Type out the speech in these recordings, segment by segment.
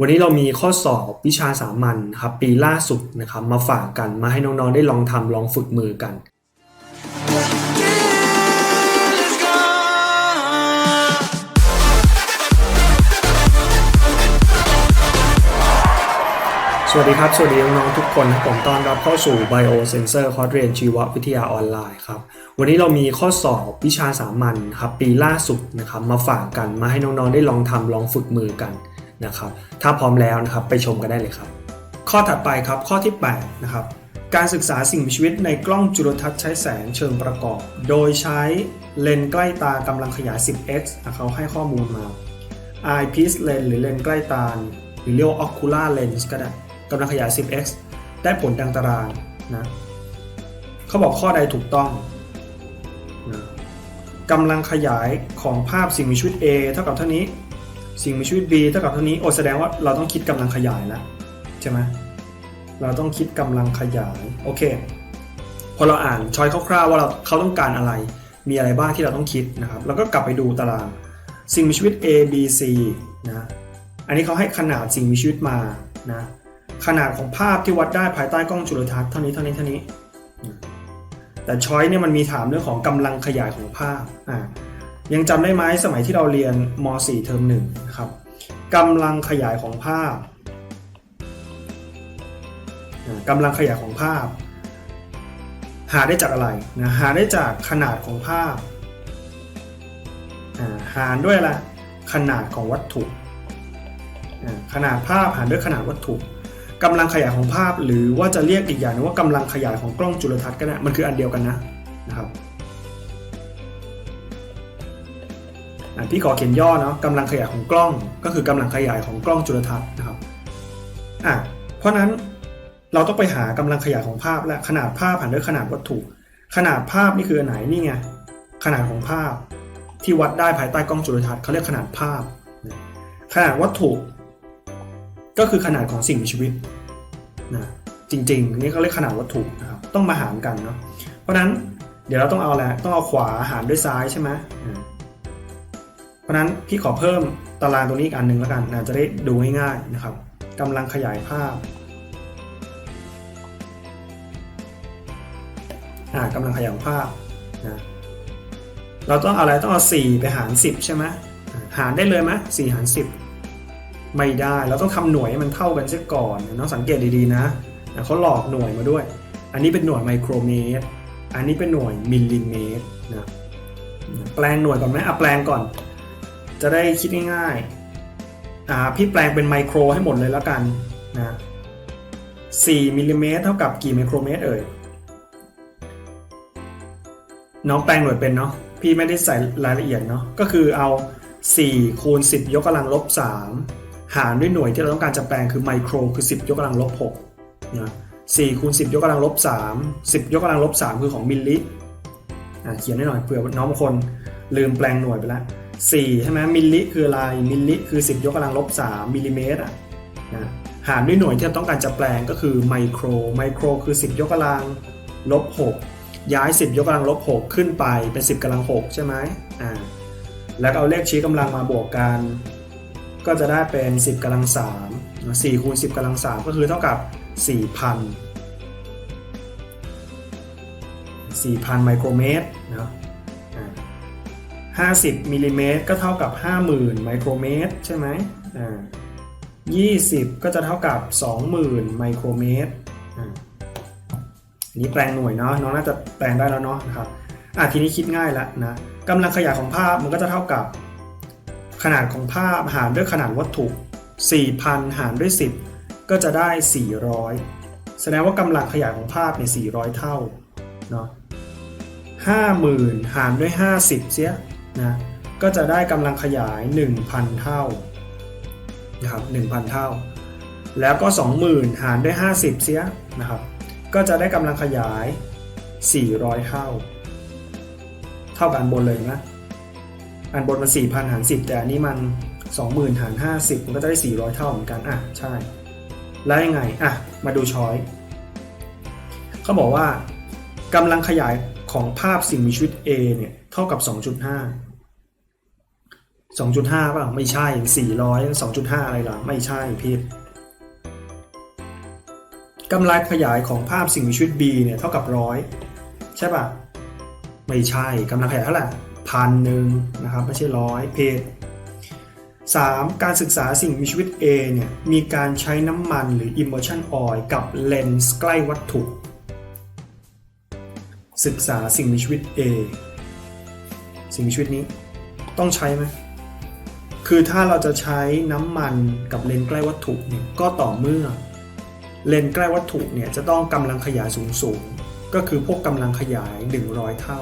วันนี้เรามีข้อสอบวิชาสามัญครับปีล่าสุดนะครับมาฝากกันมาให้น้องๆได้ลองทำลองฝึกมือกัน สวัสดีครับ สวัสดีน้องๆทุกคนนะผมต้อนรับเข้าสู่ Biosensor คอร์สเรียนชีววิทยาออนไลน์ครับ วันนี้เรามีข้อสอบวิชาสามัญครับปีล่าสุดนะครับมาฝากกันมาให้น้องๆได้ลองทำลองฝึกมือกัน นะครับ ถ้าพร้อมแล้วนะครับไปชมกันได้เลยครับ ข้อถัดไปครับข้อที่8นะครับการศึกษาสิ่งมีชีวิตในกล้องจุลทรรศน์ใช้แสงเชิงประกอบ โดยใช้เลนส์ใกล้ตากำลังขยาย 10x อะเขาให้ข้อมูลมา eyepiece lens หรือเลนส์ใกล้ตาหรือเรียกว่า ocular lens ก็ได้กำลังขยาย 10x ได้ผลดังตารางนะเขาบอกข้อใดถูกต้องนะกำลังขยายของภาพสิ่งมีชีวิต A เท่ากับเท่านี้ สิ่งมีชีวิต B เท่ากับเท่านี้โอแสดงว่าเราต้องคิดกำลังขยายแล้วใช่ไหมเราต้องคิดกำลังขยายโอเคพอเราอ่านช้อยคร่าวๆว่าเราเขาต้องการอะไร มีอะไรบ้างที่เราต้องคิดนะครับแล้วก็กลับไปดูตาราง สิ่งมีชีวิต A B C นะอันนี้เขาให้ขนาดสิ่งมีชีวิตมานะขนาดของภาพที่วัดได้ภายใต้กล้องจุลทรรศน์เท่านี้เท่านี้เท่านี้ แต่ช้อยเนี่ยมันมีถามเรื่องของกำลังขยายของภาพอ่า ยังจำได้ไหมสมัยที่เราเรียนม .4 เทอมหนึ่งนะครับกำลังขยายของภาพกำลังขยายของภาพ หาได้จากอะไรนะหาได้จากขนาดของภาพหารด้วยอะขนาดของวัตถุ ขนาดภาพหารด้วยขนาดวัตถุกำลังขยายของภาพ หรือว่าจะเรียกอีกอย่างนึงว่ากำลังขยายของกล้องจุลทรรศน์ก็ได้มันคืออันเดียวกันนะนะครับ พี่ขอเขียนย่อเนาะกำลังขยายของกล้อง ก็คือกำลังขยายของกล้องจุลทรรศน์นะครับอะเพราะนั้นเราต้องไปหากำลังขยายของภาพและขนาดภาพหารด้วยขนาดวัตถุ ขนาดภาพนี่คืออันไหนนี่ไงขนาดของภาพ ที่วัดได้ภายใต้กล้องจุลทรรศน์เขาเรียกขนาดภาพ ขนาดวัตถุ ก็คือขนาดของสิ่งมีชีวิตนะจริงๆนี่เขาเรียกขนาดวัตถุนะครับต้องมาหารกันเนาะเพราะนั้นเดี๋ยวเราต้องเอาอะไรต้องเอาขวาหารด้วยซ้ายใช่ไหม เพราะนั้นพี่ขอเพิ่มตารางตรงนี้อีกอันหนึ่งแล้วกันนะจะได้ดูง่ายๆนะครับกำลังขยายภาพอ่ากำลังขยายภาพนะเราต้องอะไรต้องเอา 4 ไปหาร 10 ใช่ไหมหารได้เลยไหม4หาร 10 ไม่ได้เราต้องทำหน่วยให้มันเท่ากันเสียก่อนน้องสังเกตดีๆนะเขาหลอกหน่วยมาด้วย อันนี้เป็นหน่วยไมโครเมตร อันนี้เป็นหน่วยมิลลิเมตรนะแปลงหน่วยก่อนไหมอะแปลงก่อน จะได้คิดง่ายๆอ่าพี่แปลงเป็นไมโครให้หมดเลยแล้วกันนะ4มิลลิเมตรเท่ากับกี่ไมโครเมตรเอ่ยน้องแปลงหน่วยเป็นเนาะพี่ไม่ได้ใส่รายละเอียดเนาะก็คือเอา 4 คูณ 10 ยกกำลังลบ 3 หารด้วยหน่วยที่เราต้องการจะแปลงคือไมโครคือ 10 ยกกำลังลบ6นะ4คูณ10 ยกกำลังลบ 3 10 ยกกำลังลบ 3 คือของมิลลิเขียนให้หน่อยเผื่อน้องบางคนลืมแปลงหน่วยไปแล้ว 4ใช่ไหมมิลลิคืออะไร มิลลิคือ 10 ยกกำลังลบ 3 มิลลิเมตรอะนะหารด้วยหน่วยที่เราต้องการจะแปลงก็คือไมโคร ไมโครคือ 10 ยกกำลังลบ 6 ย้าย 10 ยกกำลังลบ 6 ขึ้นไปเป็น 10กำลัง 6 ใช่ไหมอ่าแล้วเอาเลขชี้กำลังมาบวกกัน ก็จะได้เป็น 10กำลัง3 4คูณ10กำลัง 3 ก็คือเท่ากับ 4,000 4,000 ไมโครเมตรเนาะ 50มิลลิเมตรก็เท่ากับ 50,000 ไมโครเมตร ใช่ไหมอ่า20 ก็จะเท่ากับ 20,000 ไมโครเมตรอ่าอันนี้แปลงหน่วยเนาะน้องน่าจะแปลงได้แล้วเนาะนะครับอะทีนี้คิดง่ายละนะกำลังขยายของภาพมันก็จะเท่ากับ ขนาดของภาพหารด้วยขนาดวัตถุ 4,000 หารด้วย 10 ก็จะได้ 400 แสดงว่ากำลังขยายของภาพเนี่ย400 เท่าเนาะ50,000 หารด้วย 50 เสีย นะก็จะได้กำลังขยาย 1,000 เท่านะครับ1,000 เท่า แล้วก็ 20,000 หารด้วย 50 เสียนะครับก็จะได้กำลังขยาย 400 เท่า เท่ากันบนเลยนะอันบนมัน4,000 หาร 10 แต่อันนี้มัน 20,000 หาร 50 มันก็จะได้ 400 เท่าเหมือนกันอะใช่ แล้วยังไงอะมาดูช้อยเขาบอกว่ากำลังขยายของภาพสิ่งมีชีวิต A เนี่ยเท่ากับ 2.5 2.5ป่ะไม่ใช่ 400 2.5 อะไรล่ะ ไม่ใช่ผิดกำลังขยายของภาพสิ่งมีชีวิต B เนี่ยเท่ากับร้อยใช่ป่ะ ไม่ใช่กำลังขยายเท่าไหร่พันหนึ่งนะครับไม่ใช่ร้อยเพจ 3. การศึกษาสิ่งมีชีวิต A เนี่ยมีการใช้น้ำมันหรือ immersion oil กับเลนส์ใกล้วัตถุ ศึกษาสิ่งมีชีวิต A สิ่งมีชีวิตนี้ต้องใช้ไหม คือถ้าเราจะใช้น้ำมันกับเลนส์ใกล้วัตถุเนี่ยก็ต่อเมื่อ เลนส์ใกล้วัตถุเนี่ยจะต้องกำลังขยายสูงสูงก็คือพวกกำลังขยาย 100 เท่า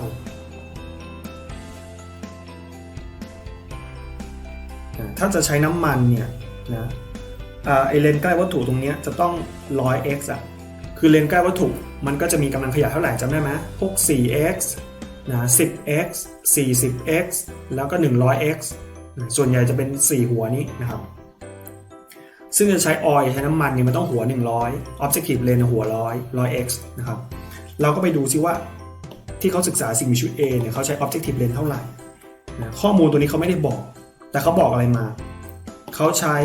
ถ้าจะใช้น้ำมันเนี่ยนะอ่าไอเลนส์ใกล้วัตถุตรงนี้จะต้อง 100x อะคือเลนส์ใกล้วัตถุมันก็จะมีกำลังขยายเท่าไหร่จำได้ไหมพวก 4x นะ 10x 40x แล้วก็ 100x ส่วนใหญ่จะเป็น 4 หัวนี้นะครับ ซึ่งจะใช้ออยล์ใช้น้ำมันเนี่ยมันต้องหัว 100 objective lens หัว 100 100x นะครับ เราก็ไปดูซิว่าที่เขาศึกษาสิ่งมีชีวิต A เนี่ยเขาใช้ objective lens เท่าไหร่นะข้อมูลตัวนี้เขาไม่ได้บอก แต่เขาบอกอะไรมา เขาใช้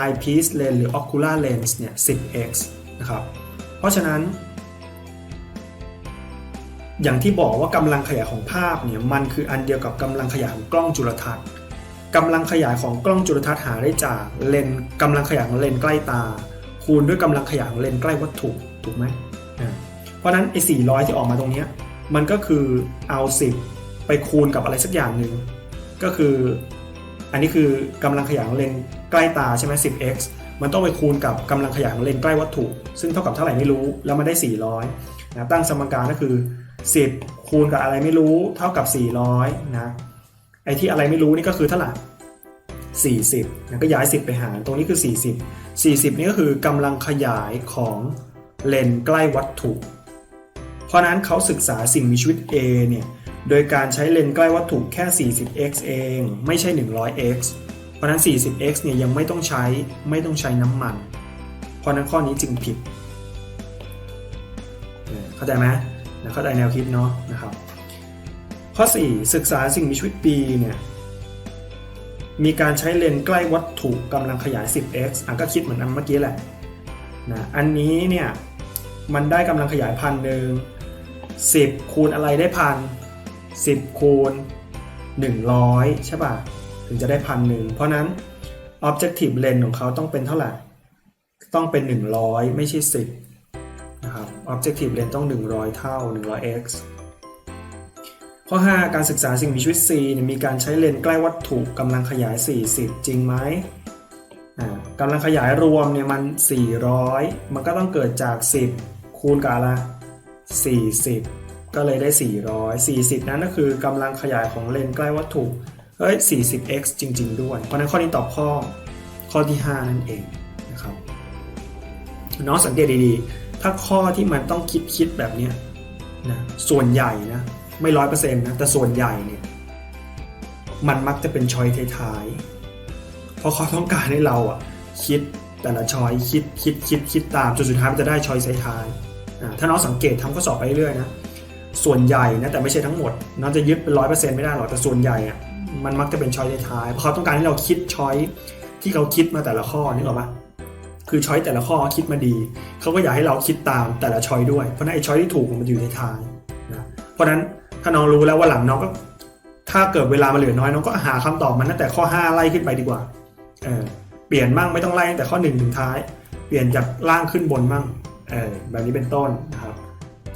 eyepiece lens หรือ ocular lens เนี่ย 10x นะครับ เพราะฉะนั้น อย่างที่บอกว่ากำลังขยายของภาพเนี่ยมันคืออันเดียวกับกำลังขยายของกล้องจุลทรรศน์ กำลังขยายของกล้องจุลทรรศน์หาได้จากเลนกำลังขยายของเลนใกล้ตา คูณด้วยกำลังขยายของเลนใกล้วัตถุถูกไหมเพราะนั้นไอ้400 ที่ออกมาตรงนี้มันก็คือเอา 10 ไปคูณกับอะไรสักอย่างหนึ่งก็คือ อันนี้คือกำลังขยายของเลนใกล้ตาใช่ไหม 10x มันต้องไปคูณกับกำลังขยายของเลนใกล้วัตถุ ซึ่งเท่ากับเท่าไหร่ไม่รู้แล้วมันได้ 400นะตั้งสมการก็คือ 10 คูณกับอะไรไม่รู้เท่ากับ 400นะ ไอ้ที่อะไรไม่รู้นี่ก็คือเท่าไหร่40นะก็ย้าย 10 ไปหาร ตรงนี้คือ 40 40 นี่ก็คือกำลังขยายของเลนใกล้วัตถุ เพราะนั้นเขาศึกษาสิ่งมีชีวิต A เนี่ย โดยการใช้เลนใกล้วัตถุแค่ 40x เอง ไม่ใช่ 100x เพราะนั้น 40x เนี่ยยังไม่ต้องใช้ไม่ต้องใช้น้ำมัน เพราะนั้นข้อนี้จึงผิดเนี่ยเข้าใจไหมนะเข้าใจแนวคิดเนาะนะครับ ข้อ 4 ศึกษาสิ่งมีชีวิต B เนี่ยมีการใช้เลนส์ใกล้วัตถุกำลังขยาย 10x อะก็คิดเหมือนอันเมื่อกี้แหละนะอันนี้เนี่ยมันได้กำลังขยายพันหนึ่ง10 คูณอะไรได้พัน10 คูณ 100 ใช่ป่ะ ถึงจะได้พันหนึ่งเพราะนั้น objective lens ของเขาต้องเป็นเท่าไหร่ ต้องเป็น 100 ไม่ใช่ 10 นะครับ objective lens ต้อง 100 เท่า 100x ข้อ 5 การศึกษาสิ่งมีชีวิต C เนี่ยมีการใช้เลนส์ใกล้วัตถุกำลังขยาย 40 จริงไหมอ่ากำลังขยายรวมเนี่ยมัน 400 มันก็ต้องเกิดจาก 10 คูณกับอะไร40 ก็เลยได้ 400 40 นั้นก็คือกำลังขยายของเลนส์ใกล้วัตถุเฮ้ย 40x จริง ๆ ด้วย เพราะนั้นข้อนี้ตอบข้อข้อที่ 5 นั่นเองนะครับน้องสังเกตดีๆ ถ้าข้อที่มันต้องคิดคิดแบบนี้นะส่วนใหญ่นะ ไม่ร้อยเปอร์เซ็นต์นะแต่ส่วนใหญ่เนี่ยมันมักจะเป็นชอยท้ายๆเพราะเขาต้องการให้เราอะคิดแต่ละชอยคิดคิดคิดคิดตามจนสุดท้ายมันจะได้ชอยท้ายๆอ่าถ้าน้องสังเกตทำข้อสอบไปเรื่อยนะส่วนใหญ่นะแต่ไม่ใช่ทั้งหมดน้องจะยึดเป็นร้อยเปอร์เซ็นต์ไม่ได้หรอกแต่ส่วนใหญ่อะมันมักจะเป็นชอยท้ายๆเพราะเขาต้องการให้เราคิดชอยที่เขาคิดมาแต่ละข้อนึกออปะคือชอยแต่ละข้อคิดมาดี เขาก็อยากให้เราคิดตามแต่ละชอยด้วย เพราะนั้นไอ้ชอยที่ถูกมันอยู่ในท้ายนะเพราะนั้น ถ้าน้องรู้แล้วว่าหลังน้องก็ ถ้าเกิดเวลามาเหลือน้อยน้องก็หาคำตอบมันตั้งแต่ข้อ5ไล่ขึ้นไปดีกว่าเออเปลี่ยนมั่งไม่ต้องไล่ตั้งแต่ข้อ1ถึงท้าย เปลี่ยนจากล่างขึ้นบนมั่งเออแบบนี้เป็นต้นนะครับ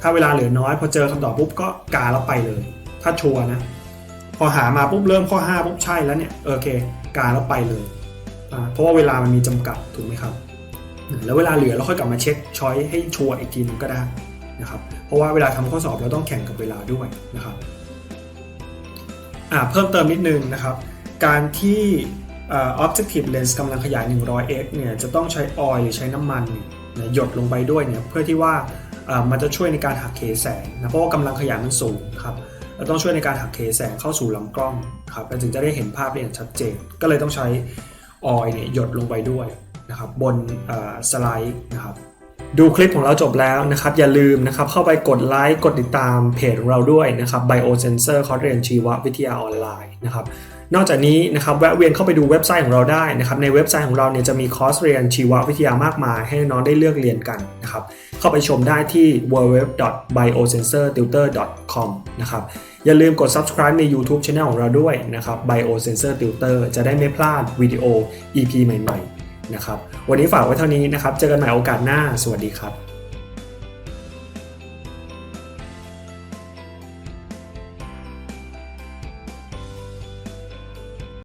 ถ้าเวลาเหลือน้อยพอเจอคำตอบปุ๊บก็กาแล้วไปเลย ถ้าชัวร์นะ พอหามาปุ๊บเริ่มข้อ5ปุ๊บใช่แล้วเนี่ยโอเค กาแล้วไปเลยเพราะว่าเวลามันมีจำกัดถูกไหมครับ แล้วเวลาเหลือเราค่อยกลับมาเช็คช้อยให้ชัวร์อีกทีนึงก็ได้ นะครับเพราะว่าเวลาทำข้อสอบเราต้องแข่งกับเวลาด้วยนะครับเพิ่มเติมนิดนึงนะครับ การที่อ่า objective lens กำลังขยาย 100x เนี่ยจะต้องใช้ออยล์หรือใช้น้ำมันหยดลงไปด้วยเนี่ยเพื่อที่ว่ามันจะช่วยในการหักเหแสงนะเพราะว่ากำลังขยายมันสูงครับแล้วต้องช่วยในการหักเหแสงเข้าสู่ลำกล้องครับแล้วถึงจะได้เห็นภาพได้อย่างชัดเจน ก็เลยต้องใช้ออยล์เนี่ยหยดลงไปด้วยนะครับบนสไลด์นะครับ ดูคลิปของเราจบแล้วนะครับ อย่าลืมนะครับเข้าไปกดไลค์กดติดตามเพจของเราด้วยนะครับ Biosensor คอร์สเรียนชีววิทยาออนไลน์นะครับนอกจากนี้นะครับแวะเวียนเข้าไปดูเว็บไซต์ของเราได้นะครับในเว็บไซต์ของเราเนี่ยจะมีคอร์สเรียนชีววิทยามากมาย ให้น้องได้เลือกเรียนกันนะครับเข้าไปชมได้ที่ www.biosensortutor.com นะครับอย่าลืมกด subscribe ใน YouTube Channel ของเราด้วยนะครับ Biosensor Tutor จะได้ไม่พลาดวิดีโอ EP ใหม่ ๆ นะครับ วันนี้ฝากไว้เท่านี้นะครับ เจอกันใหม่โอกาสหน้า สวัสดีครับ